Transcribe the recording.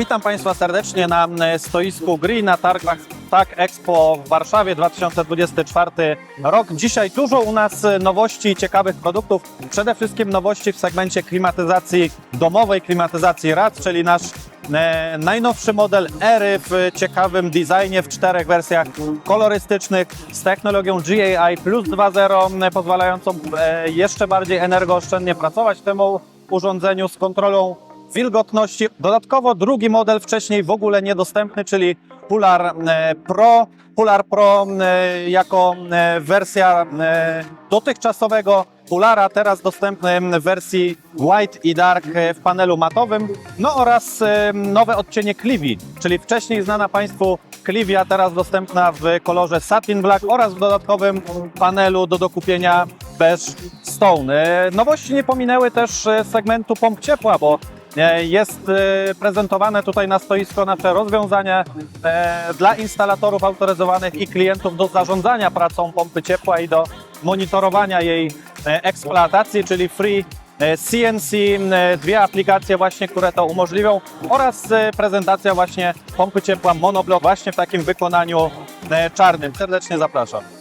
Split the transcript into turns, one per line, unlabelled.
Witam Państwa serdecznie na e, stoisku GRI na targach TAG Expo w Warszawie 2024 rok. Dzisiaj dużo u nas e, nowości i ciekawych produktów. Przede wszystkim nowości w segmencie klimatyzacji domowej, klimatyzacji rad, czyli nasz e, najnowszy model Ery w ciekawym designie w czterech wersjach kolorystycznych z technologią GAI Plus 2.0 e, pozwalającą jeszcze bardziej energooszczędnie pracować tym urządzeniu z kontrolą wilgotności. Dodatkowo drugi model wcześniej w ogóle niedostępny, czyli Pular e, Pro. Pular Pro e, jako e, wersja dotychczasowego Pulara, teraz dostępny w wersji White i Dark w panelu matowym, no oraz nowe odcienie Clivi, czyli wcześniej znana Państwu Clivia, teraz dostępna w kolorze Satin Black oraz w dodatkowym panelu do dokupienia Beige Stone. Nowości nie pominęły też segmentu pomp ciepła, bo jest e, prezentowane tutaj na stoisko nasze rozwiązanie e, dla instalatorów autoryzowanych i klientów do zarządzania pracą pompy ciepła i do monitorowania jej e, eksploatacji, czyli Free e, CNC, e, dwie aplikacje właśnie, które to umożliwią oraz e, prezentacja właśnie pompy ciepła monoblock właśnie w takim wykonaniu e, czarnym. Serdecznie zapraszam.